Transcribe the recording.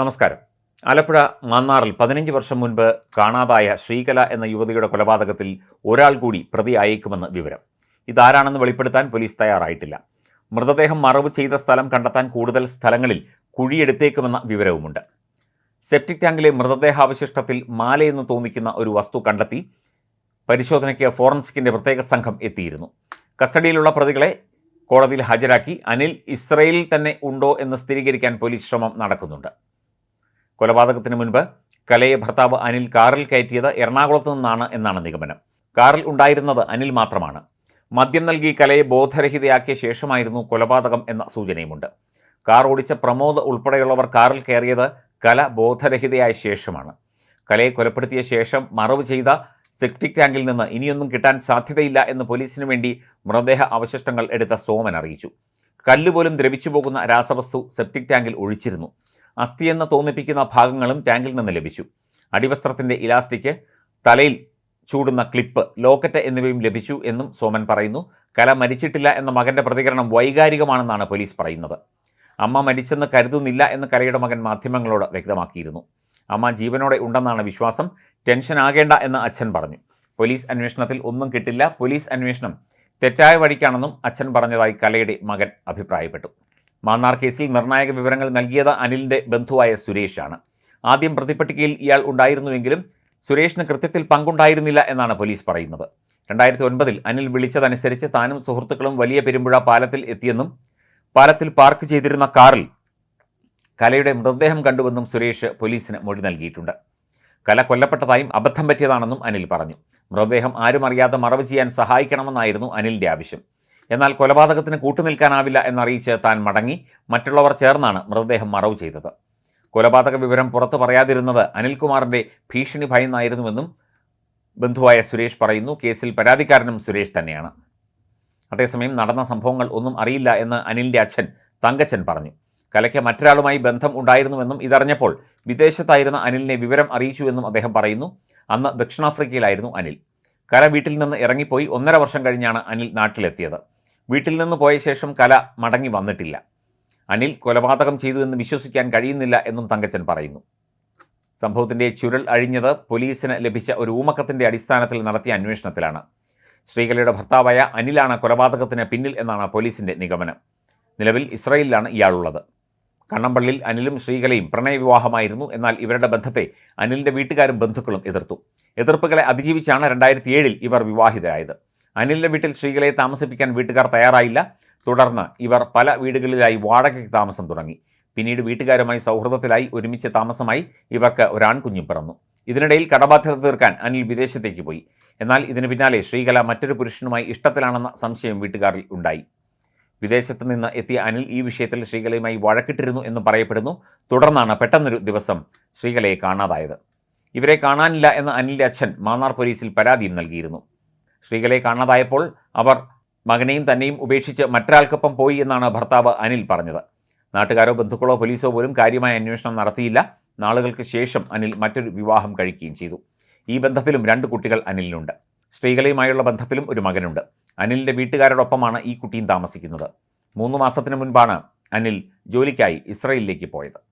നമസ്കാരം. ആലപ്പുഴ മാന്നാറിൽ പതിനഞ്ച് വർഷം മുൻപ് കാണാതായ ശ്രീകല എന്ന യുവതിയുടെ കൊലപാതകത്തിൽ ഒരാൾ കൂടി പ്രതിയായേക്കുമെന്ന് വിവരം. ഇതാരാണെന്ന് വെളിപ്പെടുത്താൻ പോലീസ് തയ്യാറായിട്ടില്ല. മൃതദേഹം മറവ് ചെയ്ത സ്ഥലം കണ്ടെത്താൻ കൂടുതൽ സ്ഥലങ്ങളിൽ കുഴിയെടുത്തേക്കുമെന്ന വിവരവുമുണ്ട്. സെപ്റ്റിക് ടാങ്കിലെ മൃതദേഹാവശിഷ്ടത്തിൽ മാലയെന്ന് തോന്നിക്കുന്ന ഒരു വസ്തു കണ്ടെത്തി പരിശോധനയ്ക്ക് ഫോറൻസിക്കിന്റെ പ്രത്യേക സംഘം എത്തിയിരുന്നു. കസ്റ്റഡിയിലുള്ള പ്രതികളെ കോടതിയിൽ ഹാജരാക്കി അനിൽ ഇസ്രയേലിൽ തന്നെ ഉണ്ടോ എന്ന് സ്ഥിരീകരിക്കാൻ പോലീസ് ശ്രമം നടക്കുന്നുണ്ട്. കൊലപാതകത്തിന് മുൻപ് കലയെ ഭർത്താവ് അനിൽ കാറിൽ കയറ്റിയത് എറണാകുളത്ത് നിന്നാണ് എന്നാണ് നിഗമനം. കാറിൽ ഉണ്ടായിരുന്നത് അനിൽ മാത്രമാണ്. മദ്യം നൽകി കലയെ ബോധരഹിതയാക്കിയ ശേഷമായിരുന്നു കൊലപാതകം എന്ന സൂചനയുമുണ്ട്. കാർ ഓടിച്ച പ്രമോദ് ഉൾപ്പെടെയുള്ളവർ കാറിൽ കയറിയത് കല ബോധരഹിതയായ ശേഷമാണ്. കലയെ കൊലപ്പെടുത്തിയ ശേഷം മറവ് ചെയ്ത സെപ്റ്റിക് ടാങ്കിൽ നിന്ന് ഇനിയൊന്നും കിട്ടാൻ സാധ്യതയില്ല എന്ന് പോലീസിനു വേണ്ടി മൃതദേഹ അവശിഷ്ടങ്ങൾ എടുത്ത സോമൻ അറിയിച്ചു. കല്ലുപോലും ദ്രവിച്ചു പോകുന്ന രാസവസ്തു സെപ്റ്റിക് ടാങ്കിൽ ഒഴിച്ചിരുന്നു. അസ്ഥിയെന്ന് തോന്നിപ്പിക്കുന്ന ഭാഗങ്ങളും ടാങ്കിൽ നിന്ന് ലഭിച്ചു. അടിവസ്ത്രത്തിന്റെ ഇലാസ്റ്റിക് തലയിൽ ചൂടുന്ന ക്ലിപ്പ് ലോക്കറ്റ് എന്നിവയും ലഭിച്ചു എന്നും സോമൻ പറയുന്നു. കല മരിച്ചിട്ടില്ല എന്ന മകന്റെ പ്രതികരണം വൈകാരികമാണെന്നാണ് പോലീസ് പറയുന്നത്. അമ്മ മരിച്ചെന്ന് കരുതുന്നില്ല എന്ന് കലയുടെ മകൻ മാധ്യമങ്ങളോട് വ്യക്തമാക്കിയിരുന്നു. അമ്മ ജീവനോടെ ഉണ്ടെന്നാണ് വിശ്വാസം. ടെൻഷൻ ആകേണ്ട എന്ന് അച്ഛൻ പറഞ്ഞു. പോലീസ് അന്വേഷണത്തിൽ ഒന്നും കിട്ടില്ല. പോലീസ് അന്വേഷണം തെറ്റായ വഴിക്കാണെന്നും അച്ഛൻ പറഞ്ഞതായി കലയുടെ മകൻ അഭിപ്രായപ്പെട്ടു. മാന്നാർ കേസിൽ നിർണായക വിവരങ്ങൾ നൽകിയത് അനിലിന്റെ ബന്ധുവായ സുരേഷാണ്. ആദ്യം പ്രതിപ്പട്ടികയിൽ ഇയാൾ ഉണ്ടായിരുന്നുവെങ്കിലും സുരേഷിന് കൃത്യത്തിൽ പങ്കുണ്ടായിരുന്നില്ല എന്നാണ് പോലീസ് പറയുന്നത്. രണ്ടായിരത്തി ഒൻപതിൽ അനിൽ വിളിച്ചതനുസരിച്ച് താനും സുഹൃത്തുക്കളും വലിയ പെരുമ്പുഴ പാലത്തിൽ എത്തിയെന്നും പാലത്തിൽ പാർക്ക് ചെയ്തിരുന്ന കാറിൽ കലയുടെ മൃതദേഹം കണ്ടുവെന്നും സുരേഷ് പോലീസിന് മൊഴി നൽകിയിട്ടുണ്ട്. കല കൊല്ലപ്പെട്ടതായും അബദ്ധം പറ്റിയതാണെന്നും അനിൽ പറഞ്ഞു. മൃതദേഹം ആരും അറിയാതെ മറവ് ചെയ്യാൻ സഹായിക്കണമെന്നായിരുന്നു അനിലിന്റെ ആവശ്യം. എന്നാൽ കൊലപാതകത്തിന് കൂട്ടുനിൽക്കാനാവില്ല എന്നറിയിച്ച് താൻ മടങ്ങി. മറ്റുള്ളവർ ചേർന്നാണ് മൃതദേഹം മറവ് ചെയ്തത്. കൊലപാതക വിവരം പുറത്തു പറയാതിരുന്നത് അനിൽകുമാറിന്റെ ഭീഷണി ഭയന്നായിരുന്നുവെന്നും ബന്ധുവായ സുരേഷ് പറയുന്നു. കേസിൽ പരാതിക്കാരനും സുരേഷ് തന്നെയാണ്. അതേസമയം നടന്ന സംഭവങ്ങൾ ഒന്നും അറിയില്ല എന്ന് അനിലിന്റെ അച്ഛൻ തങ്കച്ചൻ പറഞ്ഞു. കലയ്ക്ക് മറ്റൊരാളുമായി ബന്ധം ഉണ്ടായിരുന്നുവെന്നും ഇതറിഞ്ഞപ്പോൾ വിദേശത്തായിരുന്ന അനിലിനെ വിവരം അറിയിച്ചുവെന്നും അദ്ദേഹം പറയുന്നു. അന്ന് ദക്ഷിണാഫ്രിക്കയിലായിരുന്നു അനിൽ. കല വീട്ടിൽ നിന്ന് ഇറങ്ങിപ്പോയി. ഒന്നര വർഷം കഴിഞ്ഞാണ് അനിൽ നാട്ടിലെത്തിയത്. വീട്ടിൽ നിന്ന് പോയ ശേഷം കല മടങ്ങി വന്നിട്ടില്ല. അനിൽ കൊലപാതകം ചെയ്തു എന്ന് വിശ്വസിക്കാൻ കഴിയുന്നില്ല എന്നും തങ്കച്ചൻ പറയുന്നു. സംഭവത്തിന്റെ ചുരുൾ അഴിഞ്ഞത് പോലീസിന് ലഭിച്ച ഒരു ഊമക്കത്തിന്റെ അടിസ്ഥാനത്തിൽ നടത്തിയ അന്വേഷണത്തിലാണ്. ശ്രീകലയുടെ ഭർത്താവായ അനിലാണ് കൊലപാതകത്തിന് പിന്നിൽ എന്നാണ് പോലീസിന്റെ നിഗമനം. നിലവിൽ ഇസ്രയേലിലാണ് ഇയാളുള്ളത്. കണ്ണമ്പള്ളിൽ അനിലും ശ്രീകലയും പ്രണയവിവാഹമായിരുന്നു. എന്നാൽ ഇവരുടെ ബന്ധത്തെ അനിലിന്റെ വീട്ടുകാരും ബന്ധുക്കളും എതിർത്തു. എതിർപ്പുകളെ അതിജീവിച്ചാണ് രണ്ടായിരത്തി ഏഴിൽ ഇവർ വിവാഹിതരായത്. അനിലിന്റെ വീട്ടിൽ ശ്രീകലയെ താമസിപ്പിക്കാൻ വീട്ടുകാർ തയ്യാറായില്ല. തുടർന്ന് ഇവർ പല വീടുകളിലായി വാടകയ്ക്ക് താമസം തുടങ്ങി. പിന്നീട് വീട്ടുകാരുമായി സൗഹൃദത്തിലായി ഒരുമിച്ച് താമസമായി ഇവർക്ക് ഒരാൺകുഞ്ഞും പിറന്നു. ഇതിനിടയിൽ കടബാധ്യത തീർക്കാൻ അനിൽ വിദേശത്തേക്ക് പോയി. എന്നാൽ ഇതിന് പിന്നാലെ ശ്രീകല മറ്റൊരു പുരുഷനുമായി ഇഷ്ടത്തിലാണെന്ന സംശയം വീട്ടുകാരിൽ ഉണ്ടായി. വിദേശത്ത് നിന്ന് എത്തിയ അനിൽ ഈ വിഷയത്തിൽ ശ്രീകലയുമായി വഴക്കിട്ടിരുന്നു എന്ന് പറയപ്പെടുന്നു. തുടർന്നാണ് പെട്ടെന്നൊരു ദിവസം ശ്രീകലയെ കാണാതായത്. ഇവരെ കാണാനില്ല എന്ന് അനിലിന്റെ അച്ഛൻ മാന്നാർ പോലീസിൽ പരാതിയും നൽകിയിരുന്നു. ശ്രീകലയെ കാണാതായപ്പോൾ അവർ മകനെയും തന്നെയും ഉപേക്ഷിച്ച് മറ്റൊരാൾക്കൊപ്പം പോയി എന്നാണ് ഭർത്താവ് അനിൽ പറഞ്ഞത്. നാട്ടുകാരോ ബന്ധുക്കളോ പോലീസോ പോലും കാര്യമായ അന്വേഷണം നടത്തിയില്ല. നാളുകൾക്ക് ശേഷം അനിൽ മറ്റൊരു വിവാഹം കഴിക്കുകയും ചെയ്തു. ഈ ബന്ധത്തിലും രണ്ട് കുട്ടികൾ അനിലിനുണ്ട്. സ്ത്രീകളുമായുള്ള ബന്ധത്തിലും ഒരു മകനുണ്ട്. അനിലിന്റെ വീട്ടുകാരോടൊപ്പമാണ് ഈ കുട്ടിയും താമസിക്കുന്നത്. മൂന്ന് മാസത്തിന് മുൻപാണ് അനിൽ ജോലിക്കായി ഇസ്രയേലിലേക്ക് പോയത്.